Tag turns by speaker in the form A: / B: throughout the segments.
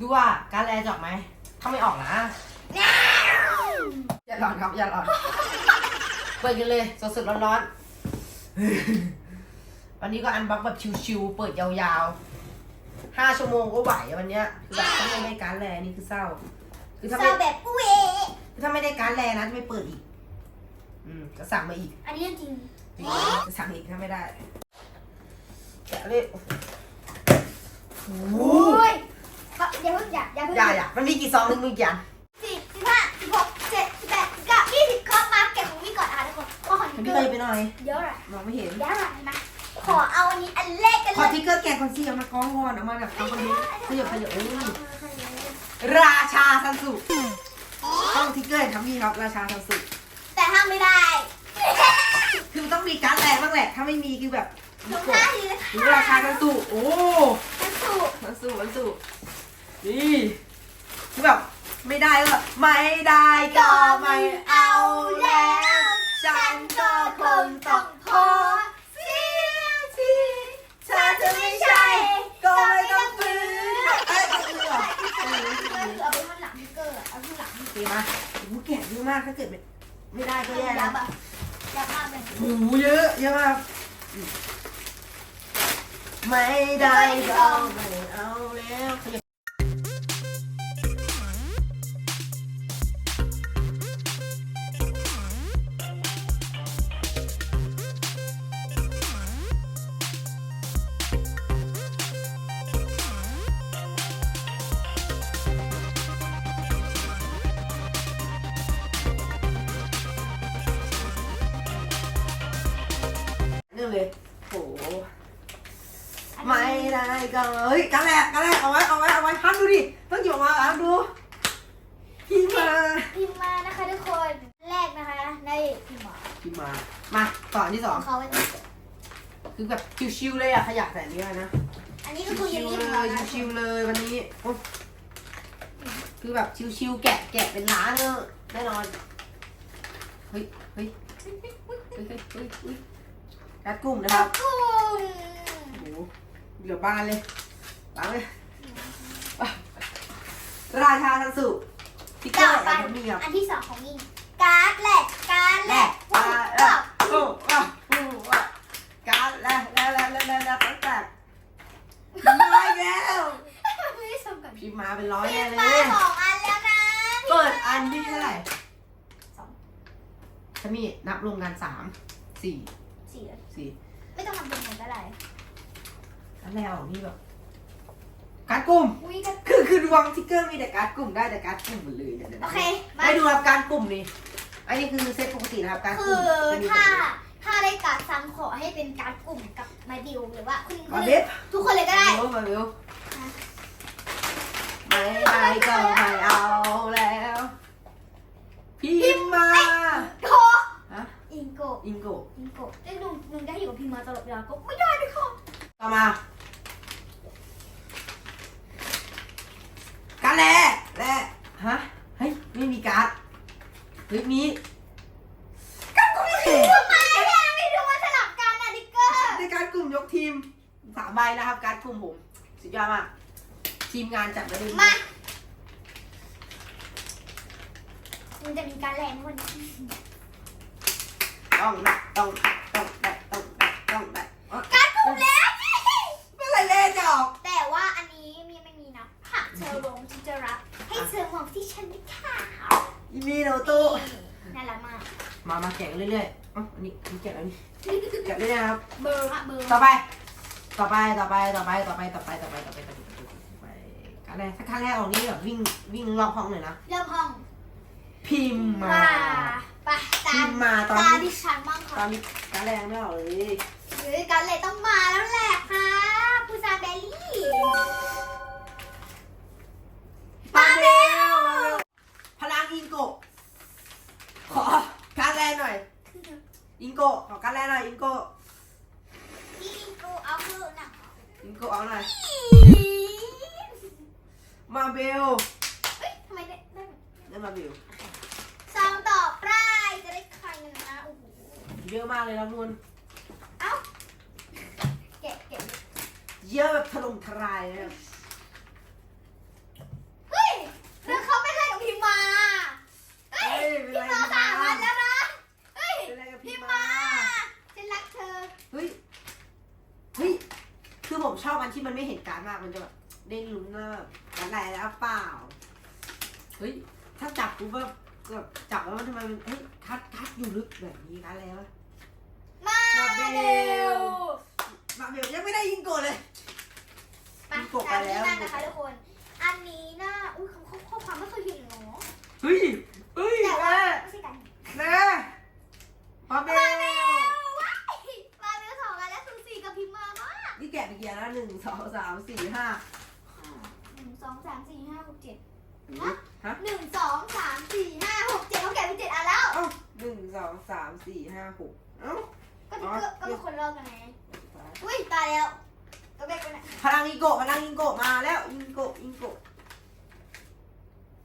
A: ดูว่าการแลจะออกไหม ถ้าไม่ออกนะ อย่าหลอนครับ อย่าหลอน เปิดกันเลย สดๆร้อนๆ วันนี้ก็อันบ็อกแบบชิวๆ เปิดยาวๆห้าชั่วโมงก็ไหวอะวันเนี้ยคือแบบถ้าไม่ได้การแลนี่คือเศร้า คือถ้า
B: ซา
A: ไม่
B: วแบบปุ้ย
A: คือถ้าไม่ได้การแลนะจะไม่เปิดอีก อืมจะสั่งมาอีก
B: อันนี้เรื่องจริง
A: จริงๆจะสั่งอีกถ้าไม่ได้แกะเลยโอ้โห
B: โอ้ยก็อย่าเพิ่งอย่าอย่าเพิ่ง
A: อย่าอย่ามันมีกี่ซองนึงมีกี่อัน
B: สิบสิบห้าสิบหกสิบเจ็ดสิบแปดสิบเก้ายี่สิบข้อมาเก็บของพี่ก่อนนะคะทุกคนข้อของ
A: ให้
B: พี่
A: พี่
B: เกิ
A: เลย
B: น
A: ไปหน่อย
B: เยอะเลย
A: มองไม่เห็น
B: เยอะเลยเห็นไหมขอเอาอันนี้อันแรกกัน
A: ขอ
B: เลย
A: ทิกเกอร์แกะคอนซีเอามากองก่อนเอามาแบบทำคอนเทนต์ขยับขยับเอ้ยราชาซันสุต้องทิกเกอร์ทำพี่ครับราชาซันสุ
B: แต่ห้ามไม่ได้
A: คือต้องมีการ์ดแรงบ้างแหละ ถ้าไม่มีคือแบบ
B: ถูกห้าทีเลย
A: หรือราชาซันสุโอ้
B: มันถูก
A: ซันสุซันสุ นี่คือแบบไม่ได้ก็ไม่ได้ก็ไม่เอาแล้ว ฉันก็คงต้องพอเสียทีถ้าจะไม่ใช่ ก็ไม่ต้องฟื้นเอ้ยต้องฟื้นเหรอ
B: เอาไปข้างหลังพี่เกิร์เอาข้างหลัง
A: โอเคมาโอ้โหแกะเยอะมากถ้าเกิดไม่ไม่ได้ก็แย่
B: ยั
A: นะ
B: บอะยับมากเลย
A: โอ้โหเยอะเยอะมากไม่ได้ก็ไม่เอาแล้ว ดูดิต้องหยิบออกมาห้ามดูพี่มา
B: พิมพ์มานะคะทุกคนแรกนะคะในพิมพ์มา
A: พี่มา มาต่ออันที่ส
B: ข
A: อ
B: องงเขาไว้ก่อน
A: คือแบบชิวๆเลยอะขยับแต่นี้เลยนะ
B: อันนี้ก็คือ
A: ชิ
B: ยั
A: ว
B: ง
A: ๆ
B: ไม่
A: เลยชิวๆเลยวันนี้โอ๊ยคือแบบชิวๆแกะแกะเป็นล้านเนอะแน่นอนเฮ้ยเฮ้ยเฮ้ยเฮ้ยเฮ้ยเฮ้ยแอดกลุ่มนะครับ
B: กุ้ง
A: โอ้โหเหลือบานเลยบานเลยอะ ราชาทันสุติ๊กเกอ
B: ต่อ
A: ร์
B: ไป
A: แอนมีอะ
B: อันที่สองของยิ่งการ์ดแรกการ์ดแร
A: แร
B: ก
A: ก
B: ว้า
A: อะ
B: ว
A: อะโอ้อะโอ้อะการแล้วแล้วแล้วแล้วแล้วแล้วตั้งแต่มาอีกแล้ว
B: ไม่ได้ส่งก่อน
A: พิมพ์มาเป็นร้อย
B: พิ
A: แน่
B: มพ์
A: เล
B: มายสองอันแล้วนะ
A: เปิดอันที่เท่าไหร่
B: สอง
A: ฉันมีนับรวมกันสามสี่
B: สี่เลย
A: สี่
B: ไม่ต้องทำเป็นเหมือนก็ได้
A: อันแรกออกนี่แบบ การดกลุ่ม
B: อุ้ยก็
A: คือคือดวงทิกเกอร์มีแต่การดกลุ่มได้แต่การดกลุ่มหมดเลยเนี่ยดี๋ยว
B: โอ
A: นะ
B: เคมา
A: ได้ดูครับการกลุ่มนี่อันนี้คือเซตปกตินะครับการก
B: คื
A: ลุ่ม
B: อ
A: จะมี
B: ถ้าถ้าได้การ์ดซ้ำขอให้เป็นการ์ดกลุ่มกับไมบิวหรือว่าคุณ
A: มา
B: คุณ
A: เบ็ด
B: ทุกคนเลยก็ได้
A: มาเร็วมาเร็วไม่ได้ก็ไม่เอาแล้ว พิมพ์มา
B: โก
A: ฮะ
B: อิงโก
A: อิงโก
B: อิงโกเอ้ยลุงลุงได้อยู่กับพี่มาตลอดเวลาก็ไม่ได้เลยค่ะ
A: ต่อมา การดแลแลฮะ เฮ้ย ไม่มีการ์ดเฮ้ยมีการ์ดกลุ่มยกทีม
B: ทำไมเนี่ยไม่ดูมาสลับกันอะดิกเกอร์
A: ในการดกลุ่มยกทีมสามใบนะครับ การดกลุ่มผม สุดยอดมาก ทีมงานจัดมาดี
B: มามันจะมีการแรงวันนี้
A: ต้องได้ต้องได้ต้องได้ต้องได้ต้องได้อ๋อ
B: การกลุ่มแล้ว
A: เมื่อไหรเล่นจะออก
B: แต่ว่าอันนี้มีไม่มีนะหากเธอลงฉันจะรับ ให้เธอมองที่ฉันด้วยค่ะ
A: อีมีโนโต้
B: น่ารัก มาก
A: มามาแกะเรื่อยๆอ๋ออันนี้อันนี้แกะแล้วนี่แกะเรื่อยๆนะครับ
B: เบอร์อะเบอร์
A: ต่อไป ต่อไป ต่อไป ต่อไป ต่อไป ต่อไป ต่อไป ต่อไป ต่อไป ต่อไปการแรกถ้าครั้งแรกออกนี่แบบวิ่ง วิ่งรอบห้องเลยนะ
B: เริ่มห้อง
A: พิมพ์มา
B: ไปตา
A: พิ
B: ม
A: มพ์มาตอน
B: ตา
A: นี้
B: ดิฉันบ้าง
A: ตอ
B: ค่ะ
A: นนี้การแรกไม่ออกเลย
B: หรือการเลยต้องมาแล้วแหละค่ะผู้ซาเบลลี่
A: มาเร็วพลังอิงโกะขอ กาแรงหน่อย อิงโกขอกาแรงหน่อย อิงโก
B: อิง
A: โกเอาหน่อย มาเบล
B: เอ้ยทำไมได้ได้
A: มาเบล
B: สองต่อไปจะได้ใครเงินนะโอ้โห
A: เยอะมากเลยนะองนุ่
B: เอ้าเก็บเก็บ
A: เยอะแบบถล่มทลายเลยเฮ้ยแล้วเขา
B: ไม่ใช่ของพิมมา
A: เฮ้ย
B: พิมมาสามวันแล้ว
A: คือผมชอบอันที่มันไม่เห็นการดมากมันจะแบบเด้งลุ้นว่าแบบการดอะไรแล้วเปล่า เฮ้ย ถ้าจับปุ๊บแบบแบบจับแล้วมันทำไมมันเฮ้ยคัดคัดอยู่ลึกแบบนี้คัดอะไรวะ
B: มา
A: มาเบล
B: เบล
A: มาเบลยังไม่ได้ยิงโกดเลย
B: มา
A: ยิงกบไปแล้ว
B: ตามนี้นะคะทุกคน อันนี้น่าอุ้ยเขาเขาข้อความไม่เคยเห็นเนาะ
A: เฮ้ยเฮ้ย
B: แต่ว่า
A: แม่
B: ไม่ใช่กัน
A: แม่มาเบล นี่แกะไปกี่อันแล้วหนึ่งสองสามสี่ห้า
B: หนึ่งสองสามสี่ห้าหกเจ็ด
A: ฮะ
B: หนึ่งสองสามสี่ห้าหกเจ็ดเขาแกะไปเจ็ดอันแล้ว
A: เอ้าหนึ่งสองสามสี่ห้าหกเอ้า
B: ก็ก็ก็เป็นคนเลิกกันไงอุ้ยตายแล้ว ก็เบกไปไหน
A: พลังอิงโกะพลังอิงโกะมาแล้วอิงโกะอิงโกะ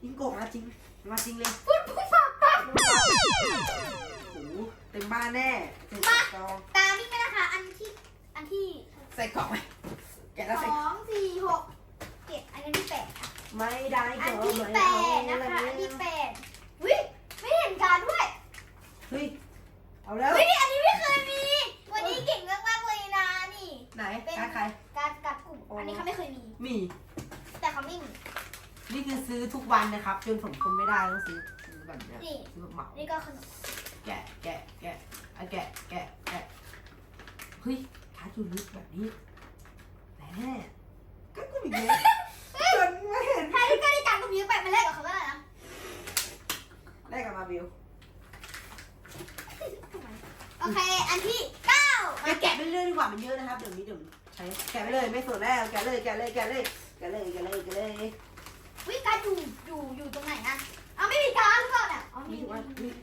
A: อิงโกะมาจริงมาจริงเลย
B: ปุ๊บปุ๊บปั๊บปั๊บ
A: โอ้โหเต็มบ้านแน่เต็มกล่อง
B: ตามนี่ไหมนะคะ อันที่อันที่
A: ใส่กล่องไหมแกะแล้ว
B: ส
A: ใส่
B: องสี่หกเจ็ดอันนี้ที่แปดค่ะ
A: ไม่ได้
B: อัน
A: ก็
B: ที่
A: ไม่
B: แป
A: เอา
B: ดนะคะอัน
A: เล
B: ที่
A: ย
B: แปดวิไม่เห็นการดด้วย
A: เฮ้ยเอาแล้ว
B: วิอันนี้ไม่เคยมี วันนี้เก่งมากๆเลยนะนี่
A: ไหนการดใคร
B: การดการดกลุ่มอันนี้เขาไม่เคยมี
A: มี
B: แต่เขาไม่มี
A: นี่คือซื้อทุกวันนะครับ จนผมทนไม่ได้ต้องซื้อซื้อแบบเนี้ย
B: นี่
A: ซื้อแบบเหมา
B: นี่ก็ขนม
A: แกะแกะแกะอะแกะแกะแกะเฮ้ย ท้าจูลึกแบบนี้แต่แน่ก็กูอีกแล้วจนไม่เห็น
B: ถ้าที่ก็ได้การดกลุ่มเยอะไปมาแลกกับเขาก็ได้นะ
A: ได้กลับมาบิว
B: โอเค อันที่เก้า
A: แกะแกะไปเรื่อยดีกว่ามันเยอะนะครับเดี๋ยวนี้เดี๋ยวใช้แกะไปเลยไม่สนแล้วแกะเลยแกะเลยแกะเลยแกะเลยแกะเลยแกะเลย
B: วิการดอยู่อยู่อยู่ตรงไหนนะเอาไม่มีการดหรือเปล่าเนี่ยอ๋อมี
A: นี่ถือว่า
B: มี
A: นี่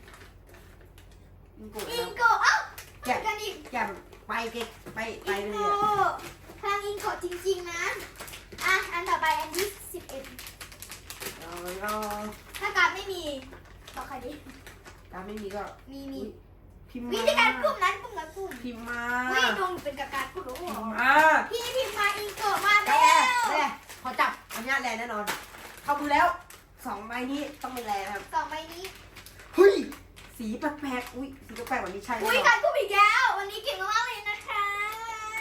A: อิงโกะ
B: อิ
A: นะ
B: งโกะเอ้าเหมือนกันอีก
A: แกะไปเกะ ไปไป
B: อิง
A: เล
B: โก
A: ยอะะ
B: พลังอิงโกะจริงๆนะ อะ อันต่อไปอันที่สิบเอ็ด
A: เอาเอา
B: ถ้าการดไม่มีต่อใครดี
A: ถ้าไม่มีก็
B: มีมี
A: พิมพ์
B: วิ
A: มา
B: ธีการกลุ่มนั้นกลุ่มนั้นกลุ่ม
A: พิมพ์มา
B: วิดวงเป็นกับการกลุ่มรู้
A: พิ
B: เหร
A: ม
B: อ
A: พ์มา
B: พี่พิมพ์มาอิงโกะมา
A: แก
B: แล้ว
A: แร่พอจับอันนี้แร่แน่นอน เข้ามือแล้วสองใบนี้ต้องเป็นแร่นะครับ
B: สองใบนี้
A: เฮ้ย สีแปลกๆ อุ้ยสีแปลกๆแบบนี้ใช่แน่
B: อุ้ย
A: นอ
B: กานรกลุ่มอีกแล้ว วันนี้เก่งมากๆเลยนะคะ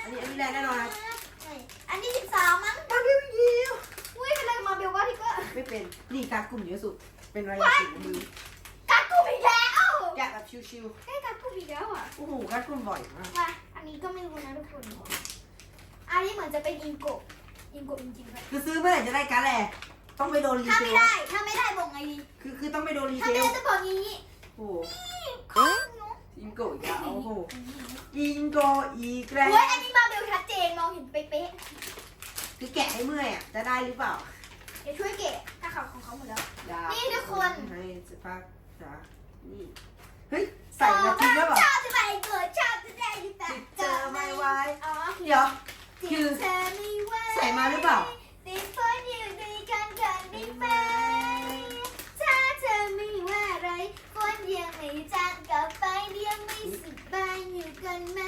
A: อันนี้อันนี้แร่แน่นอนครับ
B: อันที่สิบสามมั้ง
A: มาเบลยิว
B: อุ้ยเป็นอะไรกับมาเบลว่าพี่ก็
A: ไม่เป็น นี่การกลุ่มเยอะสุด เป็นอะไรสีมือ
B: การกลุ่มอีกแล้ว
A: แกะแบบชิว
B: ใกล้การกลุ่มอีกแล้วอะ
A: ๆโอ้โหการกลุ่มบ่อยมาก
B: มาอันนี้ก็ไม่รู้นะทุกคน อันนี้เหมือนจะเป็นอิงโกะอิงโกะจริงๆด้วย
A: คือซื้อเมื่อไหร่จะได้การแร่ต้องไปโดนรี
B: ถ้า
A: เซ
B: ไม่
A: ล
B: ได้ ถ้าไม่ได้บอกไงดี
A: คือคือต้องไปโดนรี
B: ถ้า
A: เซ
B: ไม่
A: ล
B: ได้จะบอกงี้
A: โอ้โห
B: ของหนู
A: อิง โกะอีกแล้วโอ้โหอิงโกะอีกแล้
B: โอ้
A: วย
B: อันนี้มาเบลชัดเจนมองเห็นเป๊ะ
A: คือแกะให้เมื่อยอะจะได้หรือเปล่า
B: ๆเดี๋ยวช่วยเกะถ้าเขาของเขาหมดแล้ว
A: อยาก
B: นี่ทุกคน
A: ให้สภาพจ้ะนี่เฮ้ยใส่มาจริงแล้วเหรอ
B: ชอบจะไปเกิดชอบจะได้แต่
A: เจอไม่ไหว
B: อ๋อ
A: เดี๋ยว
B: จิตเธอไม่ไหว
A: ใส่มาหรือเปล่า
B: ติดฝนอยู่ด้วยกันกันได้ไหมถ้าเธอไม่ว่าอะไรฝนยังไม่ จางกลับไปเดียวไม่สบายอยู่กันไหม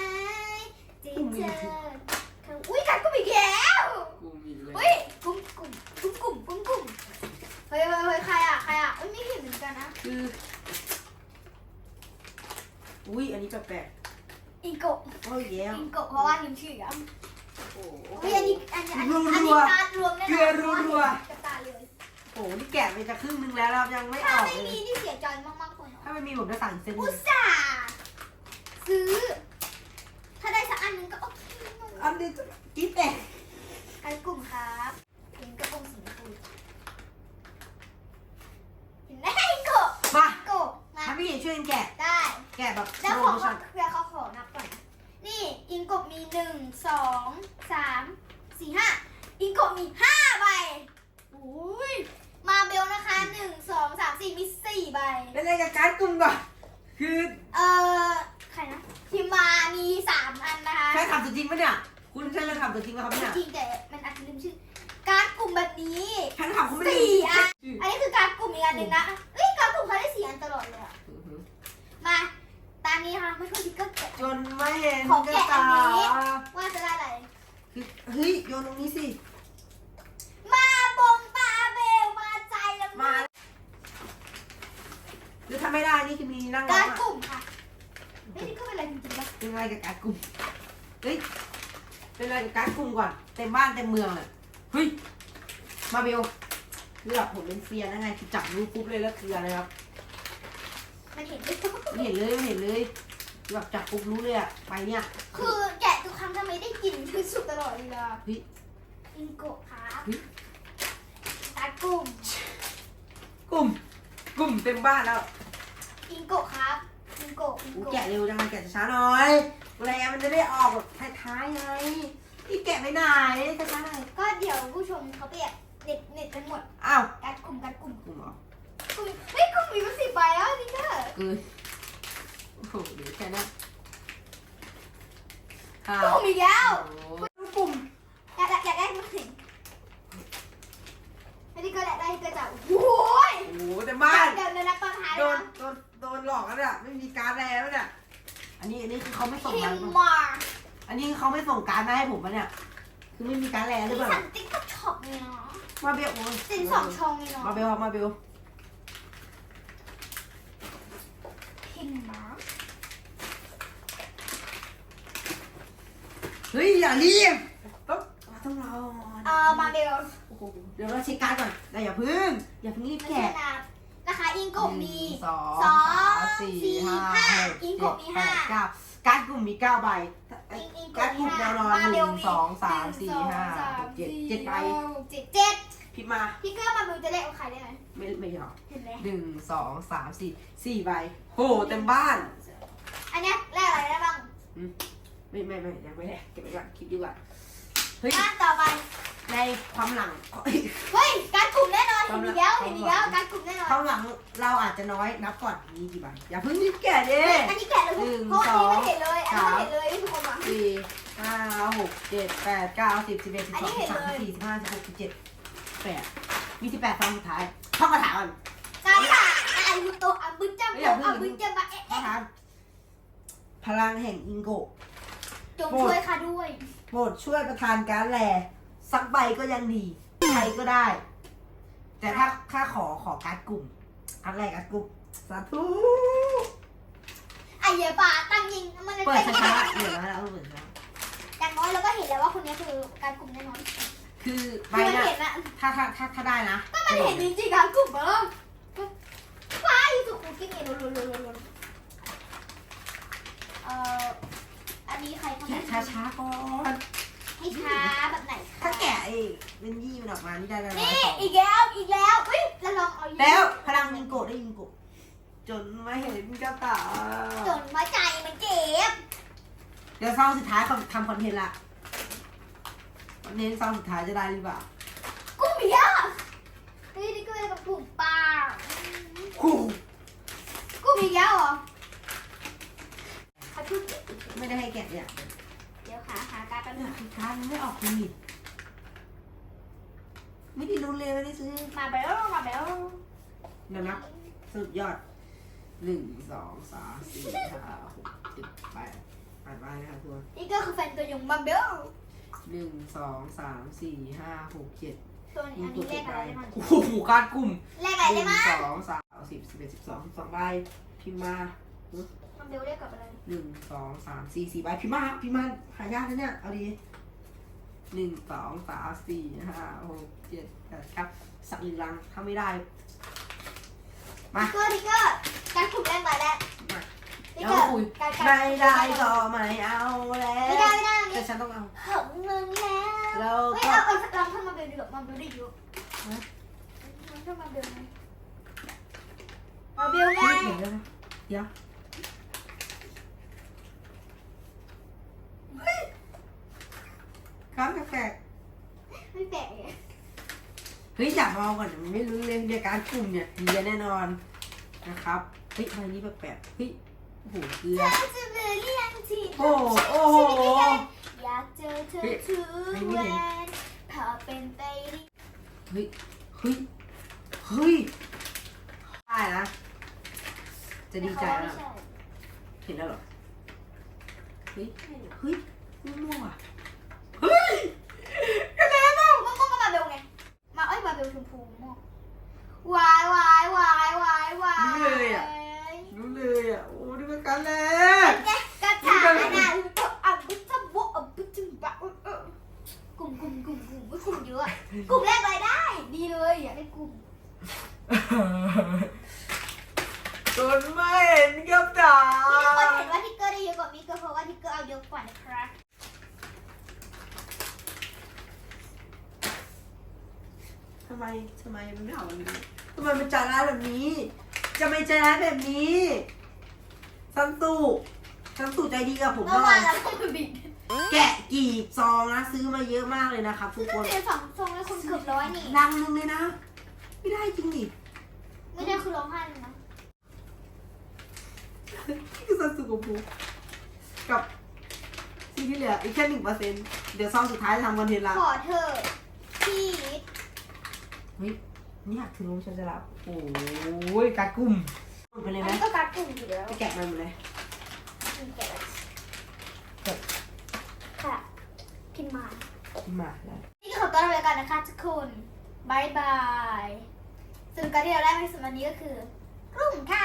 B: จิตเธอเขาอุ้ยกัดกูอีกแล้ว
A: กูมีเลย
B: อุ้ยกุ้มกุ้มกุ้มกุ้มกุ้มกุ้มเฮ้ยเฮ้ยเฮ้ยใครอะใครอะเอ้ยไม่เห็นเหมือนกันนะ
A: คืออุ้ยอันนี้แปลก
B: อิงโกะ
A: ๆโอ้ยแย้ว
B: อิงโกะเพราะว่าลืมชื่ออะ
A: โอ้โห
B: อุ้ยอันนี้อันนี้อันนี้
A: รัวๆ
B: อันนี้การรวมแน่นอน
A: เกลือรัวๆ
B: กระตาเลย
A: โอ้โหนี่แกะไปจะครึ่งนึงแล้วนะครับยังไม่อ
B: ถ้า
A: อก
B: ไม่
A: เล
B: มี
A: ย
B: นี่เสียใจมากๆ คนเนาะ
A: ถ้าไม่มีผมจะสั่งเส้นห
B: อุ
A: นึ่
B: ต
A: ง
B: ส่าห์ซื้อ ถ้าได้สักอันหนึงก็โอเค
A: อันนี้จะกิ๊บแตก
B: กันกลุ่มครับเห็นกระโปรงสีชมพูเห็นไหมอิงโกะ
A: มา
B: โกะมา
A: ถ้าพี่เห็นช่วยกันแกะ
B: ได้
A: แกะแบบ
B: แล้ว
A: โป
B: ข
A: ร
B: อ
A: โม
B: เขา
A: ชั่น
B: เพื่อเขาขอนับก่อนนะนี่อิงกบมีหนึ่งสองสามสี่ห้าอิงกบมีห้าใบอุ้ย มาเบลนะคะหนึ่งสองสามสี่มีสี่ใบ
A: เป็นอะไรกับการ์ดกลุ่มก่อน คือ
B: เอ่อ ใครนะพิมมามีสามอันนะคะ
A: ใช่ทำตัวจริงปะเนี่ย คุณใช่เรื่องทำตัวจริงปะครับเนี่ย
B: จริงแต่มันอาจจะลืมชื่อ การ์ดกลุ่มแบบนี้
A: ฉันทำเขาไม่ได้
B: สี่อัน อันนี้คือการ์ดกลุ่มอีกอันหนึ่งนะเอ้ยการ์ดกลุ่มเขาได้สี่อันตลอดเลยอะ
A: อื้อหือ
B: มา ตามนี้ค่ะไม่ช่วยทิกเกอร์แกะ
A: จนไม่เห็น
B: ของ
A: กระ
B: แกะอั
A: ตาน
B: นี้ ว่าจะได้อะไร
A: คือเฮ้ยโยนตรงนี้สิ
B: มาบงปาเบลมาใจแล้ว
A: มา หรือถ้าไม่ได้ นี่คือมีนั่งร้
B: กา
A: อ
B: รง
A: อะ
B: กลุ่มค่ะเฮ้ยนี่ก็เป็นอะไรจริงๆปะ
A: ยังไงกับการดกลุ่มเฮ้ย เป็นอะไรกับการดกลุ่มก่อน เต็มบ้านเต็มเมืองเลยเฮ้ย มาเบลเลือกผมเป็นเฟียร์นะไงคือจับรูปปุ๊บเลยแล้วเกลือเลยครับ
B: มันเห็นด้วย
A: ไม่เห็นเลยไม่เห็นเลยแบบจับปุ๊บรู้เลยอะไปเนี่ย
B: คือแกะทุกครั้งทำไมได้กลิ่นที่สุดตลอดเวลา
A: เฮ้ย
B: อิงโกะครับ
A: เฮ้ย
B: ตากุ้ม
A: กลุ่มกลุ่มเต็มบ้านแล้ว
B: อิงโกะครับอิงโกะอิง
A: กู
B: โกะ
A: แกะเร็วจังเลยแกะช้าๆหน่อยแรงมันจะได้ออกแบบท้ายๆไงนี่แกะไปไหนช้าๆหน่อย
B: ก็เดี๋ยวผู้ชมเขาไปอะเน็ตเน็ตกันหมด
A: อ้าว
B: กัดกลุ่มกัดกลุ่ม
A: กลุ่มเหรอก
B: ลุ่มเฮ้ยกลุ่มมีมาสิบใบแล้วนี่เด้อ
A: เกินโอ้โหเดี๋ยวแค่นั้นอ้าว
B: กลุ่มอีกแล้ว
A: โอ้ เขาไม่ส่งการดมาให้ผมมาเนี่ย คือไม่มีการดแรงหรือ
B: ที่
A: เปล่า
B: สันติ๊กต็อกช็อปเนี่ยเนาะ
A: มาเบลโอ้ย
B: สินสองชงเนี่ยเนาะ
A: มาเบลมาเบล
B: พิมพ์มา
A: เฮ้ยอย่ารีบต้องต้องรอ
B: เอ่อมาเบล
A: โอ้โหเดี๋ยวเราเช็คการดก่อนแต่อย่าเพึ่งอย่าเพิ่งรีบ
B: ไม่
A: แกะ
B: ใช่นะนะคะอิงโกะมี
A: หนึ่งสอง
B: สอง
A: สามสี่
B: สี่
A: ห้า
B: ห้า
A: หก
B: อิง
A: เจ็
B: โกะ
A: ด
B: มี
A: แป
B: ห้า
A: ดเก้าการดกลุ่มมีเก้าใบ
B: อิงอิง
A: การดกลุ่มแนวนอนหนึ่งสองสามสี่ห้าหกเจ็ดเจ็ดใบ
B: เจ็ดเจ็ด
A: พิมพ์มา
B: พี่เกอร์มาเบลจะเล่นเอาใครได้ไหม
A: ไม่ไม่หรอก
B: เห็นไหม
A: หนึ่งสองสามสี่สี่ใบโหเต็มบ้าน
B: อันเนี้ยแลกอะไรได้บ้าง
A: ไม่ไม่ไม่ยังไม่ได้เก็บไว้ก่อนคิดดีกว่าเฮ้ย
B: อะต่อไป
A: ในความหลัง
B: เฮ้ย การกลุ่มแน่นอน
A: ค
B: เห็
A: วาม
B: น
A: ลั
B: อี
A: บ
B: กแล้ว
A: ความ
B: เห็นอีก
A: ลั
B: แล้ว
A: บ
B: การกลุ่มแน่นอน
A: ความหลังเราอาจจะน้อยนับก่อนมีกี่ใบอย่าเพิ่งรีบแกะดิ
B: อันนี้แกะเลย
A: หนึ่ง
B: เพราะอันนี้
A: สอง
B: ไม่เห็นเลยอันนี้ไม่เห็นเลยทุกคนอะ
A: สี่ห้าหกเจ็ดแปดเก้าสิบสิบเอ็ดสิบ
B: อัน
A: สอ
B: นี้
A: ง
B: เห็
A: สิ
B: น
A: บสาม
B: เลย
A: สิบสี่สิบห้าสิบหกสิบเจ็ดแปดมีสิบแปดฟองสุดท้ายท่องคาถาก่อน
B: การค่ะอายุโตอาบุจำโตอาบุจำบะเอ๊ะ
A: คาถาพลังแห่งอิงโกะ
B: จงช่วยค่ะด้วย
A: โปรดช่วยประทานการแล สักใบก็ยังดีใครก็ได้ แต่ถ้าข้าขอขอการ์ดกลุ่มการดแรกการ์ดกลุ่มสาธุ
B: ไอ้เหี้ยป่าตั้งยิงมัน
A: เปิด
B: เป็น
A: ช้าๆเดี๋ยวนะเราเปิดช้า
B: อย่างน้อยเราก็เห็นแล้วว่าคนนี้คือการกลุ่มแน่นอน
A: คือใบ
B: คือมัน
A: น่ะ
B: เห็นอะ
A: ถ้าถ้าถ้าถ้าได้นะ
B: ก็มันเห็นจริงๆการกลุ่มอะฟ้าอยู่สุขุมกิ้งเองลุนเอ่ออันนี้ใครทำ
A: แกะช้าๆก่อน
B: ให้ช้าแบบไหน
A: ถ้าแกะไอ้ เป็นยี่มันออกมานี่ได้แล้ว
B: นี่อีกแล้วอีกแล้วเฮ้ยแล้วลองเอา
A: แล้วพลังยิงโกะได้ยิงโกะจนไม่เห็นกระตา
B: จนหัวใจมันเจ็บ
A: เดี๋ยวซองสุดท้ายทำทำคอนเทนต์ละคอนเทนต์ซองสุดท้ายจะได้หรือเปล่า
B: กุ้งเบียร์เฮ้ยนี่ก็เป็นกับกลุ่มปลา
A: คู่
B: กุ้งอีกแล้วเหรอเขาพูด
A: ไม่ได้ให้แกะเนี่ย
B: เดี๋ยวหาหาการกัน
A: เนี่ยคือการไม่ออกลิมิต ไม่ได้รู้เลยไม่ได้ซื้อ
B: มาเบลมาเบล
A: เดี๋ยวนะสุดยอดหนึ่งสองสามสี่ห้าหกเจ็ดแปดแปดใบนะครับทุกคน
B: นี่ก็คือแฟนตัวยงมาเบล
A: หนึ่งสองสามสี่ห้าหกเจ็ด
B: ตัวนี้อันนี้เลขอะไรได้บ้าง
A: โอ้โหการกลุ่ม
B: เลขอะไร
A: ห
B: ได้
A: นึ่ง
B: บ้าง
A: สองสามสิบสิบเอ็ดสิบสองสิบสองใบพิมพ์มา
B: มาเบลเลขกับอะไร
A: หนึ่งสองสามสี่สี่ใบพิมพ์มาพิมพ์มาหายากนะเนี่ยเอาดี หนึ่งสองสามสี่ห้าหกเจ็ดแปดครับสักหนึ่งลังถ้าไม่ได้ มา
B: ทิกเกอร์ทิกเกอร์การกลุ่มแรกมาแล้ว
A: มา
B: ทิก
A: เดี๋ยว
B: เกอ
A: มา
B: ร์
A: คุย
B: การ
A: ไม่ได้ก็ไม่เอาแล้
B: ไม่
A: ว
B: ได้ไม่ได้
A: แต่ฉันต้องเอา
B: หงเงินแล้ว
A: แล้ว
B: เฮ้ย
A: ก็
B: เอาเอาลองทำมาเบลดีกว่ามาเบลได้เยอะ
A: ฮะ
B: ลองทำมาเบลไหมมาเบลไง
A: ไม่เห็นแล้วนะเดี๋ยวเฮ้ยครับแปลก
B: ไม่แปลกไง
A: ๆ เฮ้ยอยากลองก่อนมันไม่รู้เลยเนี่ยการกลุ่มเนี่ยดีแน่นอนนะครับเฮ้ยอะไรนี้แปลกๆเฮ้ยโอ้โหเกลือ
B: เธอจะเบลเรียงที่
A: โอ้โหโอ้โห
B: อยากเจอเธอ
A: เฮ้ย
B: ถือ
A: ไม่
B: แหว
A: เห็น
B: นพอเป็นไปได้
A: เฮ้ยเฮ้ยเฮ้ยได้นะจะดีใจ
B: แต่
A: แล้ว
B: เขาว่า
A: เห็นแล้วเหรอเฮ้ย
B: ไม่ใช่
A: เฮ้ยม่วงอะเฮ้ยกระดาษ
B: ม่วงม่วงก็มาเบลไง มาเอ้ยมาเบลชมพูม่วงวายวายวายวายวาย
A: รู้เลยอะ รู้เลยอะ โอ้ดูเป็นกันแล้
B: แกกระถางน่ะอุตอับบุตบุโอ รู้อะกลุ่มแรกรายได้ ดีเลยอยากได้กลุ่ม
A: จนไม่เห็นกับตา
B: ที่ทุกคนเห็นว่าทิกเกอร์ได้เยอะกว่ามิกก็เพราะว่าทิกเกอร์เอาเยอะกว่านะครับ
A: ทำไมทำไมมันไม่เอาแบบนี้ทำไมมันใจร้ายแบบนี้ จะไม่ใจร้าย แบบนี้ซันตุซันตุใจดีกับผม
B: เมื่อ
A: มาวา
B: น
A: ก
B: เราก็บิด
A: แกะกี่ซองนะซื้อมาเยอะมากเลยนะครับทุกค
B: ถ้านเจอสองทรงแล้วคุณเกือบร้อยนี่
A: ดังนึงเลยนะ ไม่ได้จริงดิ
B: ไม่ได้คือร้องไห้เลยนะ
A: นี่คือซันตุกับผมกับที่ที่เหลืออีกแค่หนึ่งเปอร์เซ็นต์เดี๋ยวซองสุดท้ายทำคอนเทนต์ละ
B: ขอเธอะพี่นิด
A: เฮ้ยนี่อยากถึงลงฉันจะรับโอ้ยกัดกลุ่ม ไปเลยไหม
B: มันยแล้
A: ไปแกะมันหมดเลย
B: ค่ะพิมพ์มา
A: มาแล้ว
B: นี่ก็ขอตัวลาไปก่อนนะคะทุกคนบายบายสุดนการที่เราได้ในสัปดาห์นี้ก็คือกลุ่งค่ะ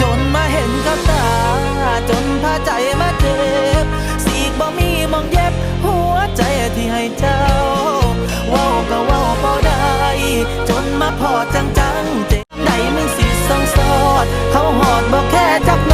C: จนมาเห็นกับตา จนพาใจมาเจ็บ สีกบ่มีมองเย็บ หัวใจที่ให้เจ้า เขาหอดบอกแค่จับ